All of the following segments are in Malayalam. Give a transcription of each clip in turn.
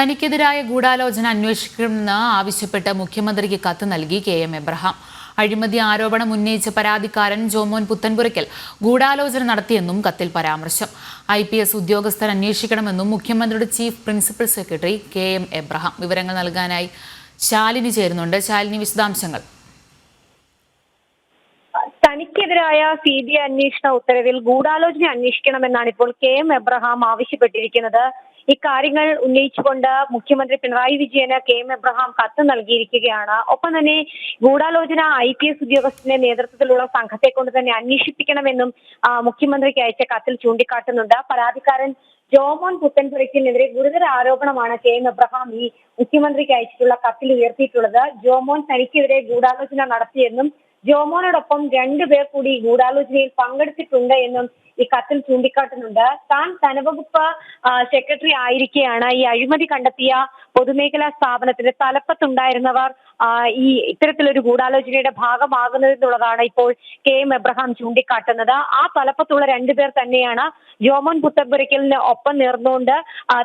തനിക്കെതിരായ ഗൂഢാലോചന അന്വേഷിക്കണമെന്ന് ആവശ്യപ്പെട്ട് മുഖ്യമന്ത്രിക്ക് കത്ത് നൽകി കെ എം എബ്രഹാം. അഴിമതി ആരോപണം ഉന്നയിച്ച പരാതിക്കാരൻ ജോമോൻ പുത്തൻപുരയ്ക്കൽ ഗൂഢാലോചന നടത്തിയെന്നും കത്തിൽ പരാമർശം. ഐ പി എസ് ഉദ്യോഗസ്ഥർ അന്വേഷിക്കണമെന്നും മുഖ്യമന്ത്രിയുടെ chief principal secretary K M Abraham. വിവരങ്ങൾ നൽകാനായി ശാലിനി ചേരുന്നുണ്ട്. ശാലിനി വിശദാംശങ്ങൾ. തനിക്കെതിരായ സി ബി ഐ അന്വേഷണ ഉത്തരവിൽ ഗൂഢാലോചന അന്വേഷിക്കണമെന്നാണ് ഇപ്പോൾ കെ എം എബ്രഹാം ആവശ്യപ്പെട്ടിരിക്കുന്നത്. ഇക്കാര്യങ്ങൾ ഉന്നയിച്ചുകൊണ്ട് മുഖ്യമന്ത്രി പിണറായി വിജയന് കെ എം എബ്രഹാം കത്ത് നൽകിയിരിക്കുകയാണ്. ഒപ്പം തന്നെ ഗൂഢാലോചന ഐ പി എസ് ഉദ്യോഗസ്ഥന്റെ നേതൃത്വത്തിലുള്ള സംഘത്തെ കൊണ്ട് തന്നെ അന്വേഷിപ്പിക്കണമെന്നും മുഖ്യമന്ത്രിക്ക് അയച്ച കത്തിൽ ചൂണ്ടിക്കാട്ടുന്നുണ്ട്. പരാതിക്കാരൻ ജോമോൻ പുത്തൻപുരയ്ക്കിനെതിരെ ഗുരുതര ആരോപണമാണ് കെ എം എബ്രഹാം ഈ മുഖ്യമന്ത്രിക്ക് അയച്ചിട്ടുള്ള കത്തിൽ ഉയർത്തിയിട്ടുള്ളത്. ജോമോൻ തനിക്കെതിരെ ഗൂഢാലോചന നടത്തിയെന്നും ജോമോനോടൊപ്പം രണ്ടുപേർ കൂടി ഗൂഢാലോചനയിൽ പങ്കെടുത്തിട്ടുണ്ട് എന്നും ഈ കത്തിൽ ചൂണ്ടിക്കാട്ടുന്നുണ്ട്. താൻ ധനവകുപ്പ് സെക്രട്ടറി ആയിരിക്കെയാണ് ഈ അഴിമതി കണ്ടെത്തിയ പൊതുമേഖലാ സ്ഥാപനത്തിന്റെ തലപ്പത്തുണ്ടായിരുന്നവർ. ഈ ഇത്തരത്തിലൊരു ഗൂഢാലോചനയുടെ ഭാഗമാകുന്നത് എന്നുള്ളതാണ് ഇപ്പോൾ കെ എം എബ്രഹാം ചൂണ്ടിക്കാട്ടുന്നത്. ആ തലപ്പത്തുള്ള രണ്ടുപേർ തന്നെയാണ് ജോമോൻ പുത്തമ്പുരയ്ക്കലിന് ഒപ്പം നേർന്നുകൊണ്ട്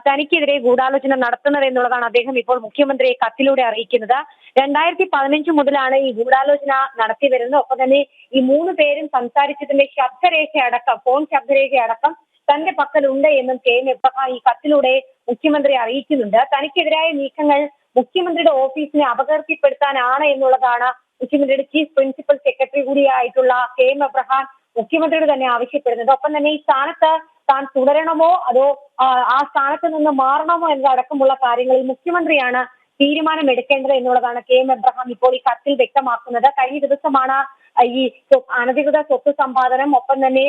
തനിക്കെതിരെ ഗൂഢാലോചന നടത്തുന്നത് എന്നുള്ളതാണ് അദ്ദേഹം ഇപ്പോൾ മുഖ്യമന്ത്രിയെ കത്തിലൂടെ അറിയിക്കുന്നത്. രണ്ടായിരത്തി പതിനഞ്ച് മുതലാണ് ഈ ഗൂഢാലോചന നടത്തി വരുന്നത്. ഒപ്പം തന്നെ ഈ മൂന്ന് പേരും സംസാരിച്ചതിന്റെ ശബ്ദരേഖ അടക്കം ഫോൺ ശബ്ദരേഖ അടക്കം തന്റെ പക്കലുണ്ട് എന്നും കെ എം എബ്രഹാം ഈ കത്തിലൂടെ മുഖ്യമന്ത്രി അറിയിക്കുന്നുണ്ട്. തനിക്കെതിരായ നീക്കങ്ങൾ മുഖ്യമന്ത്രിയുടെ ഓഫീസിനെ അപകീർത്തിപ്പെടുത്താനാണ് എന്നുള്ളതാണ് മുഖ്യമന്ത്രിയുടെ ചീഫ് പ്രിൻസിപ്പൽ സെക്രട്ടറി കൂടിയായിട്ടുള്ള കെ എം എബ്രഹാം മുഖ്യമന്ത്രിയോട് തന്നെ ആവശ്യപ്പെടുന്നത്. ഒപ്പം തന്നെ ഈ സ്ഥാനത്ത് താൻ തുടരണമോ അതോ ആ, സ്ഥാനത്ത് നിന്ന് മാറണമോ എന്നതടക്കമുള്ള കാര്യങ്ങളിൽ മുഖ്യമന്ത്രിയാണ് തീരുമാനം എടുക്കേണ്ടത് എന്നുള്ളതാണ് കെ എം എബ്രഹാം ഇപ്പോൾ ഈ കത്തിൽ വ്യക്തമാക്കുന്നത്. കഴിഞ്ഞ ദിവസമാണ് ഈ അനധികൃത സ്വത്ത് സമ്പാദനം ഒപ്പം തന്നെ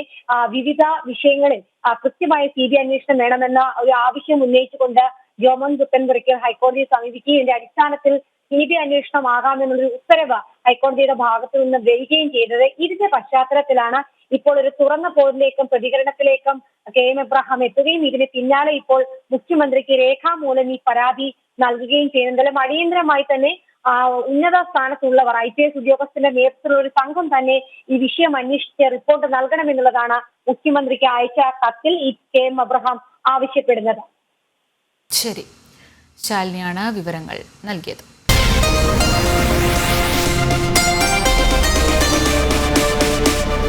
വിവിധ വിഷയങ്ങളിൽ കൃത്യമായ സി ബി അന്വേഷണം വേണമെന്ന ഒരു ആവശ്യം ഉന്നയിച്ചുകൊണ്ട് ജോമോൻ പുത്തൻപുരയ്ക്ക് ഹൈക്കോടതിയെ സമീപിക്കുകയും അടിസ്ഥാനത്തിൽ ബി അന്വേഷണം ആകാമെന്നുള്ളൊരു ഉത്തരവ് ഹൈക്കോടതിയുടെ ഭാഗത്തു നിന്ന് വരികയും ചെയ്തത്. ഇതിന്റെ പശ്ചാത്തലത്തിലാണ് ഇപ്പോൾ ഒരു തുറന്ന പോരിലേക്കും പ്രതികരണത്തിലേക്കും കെ എം എബ്രഹാം എത്തുകയും ഇതിന് പിന്നാലെ ഇപ്പോൾ മുഖ്യമന്ത്രിക്ക് രേഖാമൂലം ഈ പരാതി നൽകുകയും ചെയ്യുന്നത് അടിയന്തരമായി തന്നെ ഉന്നത സ്ഥാനത്തുള്ളവർ ഐ പി എസ് ഉദ്യോഗസ്ഥന്റെ നേതൃത്വത്തിലുള്ള ഒരു സംഘം തന്നെ ഈ വിഷയം അന്വേഷിച്ച് റിപ്പോർട്ട് നൽകണമെന്നുള്ളതാണ് മുഖ്യമന്ത്രിക്ക് അയച്ച കത്തിൽ ഈ കെ എം അബ്രഹാം ആവശ്യപ്പെടുന്നത്. ശരി. ശാലിനിയാണ് വിവരങ്ങൾ നൽകിയത്.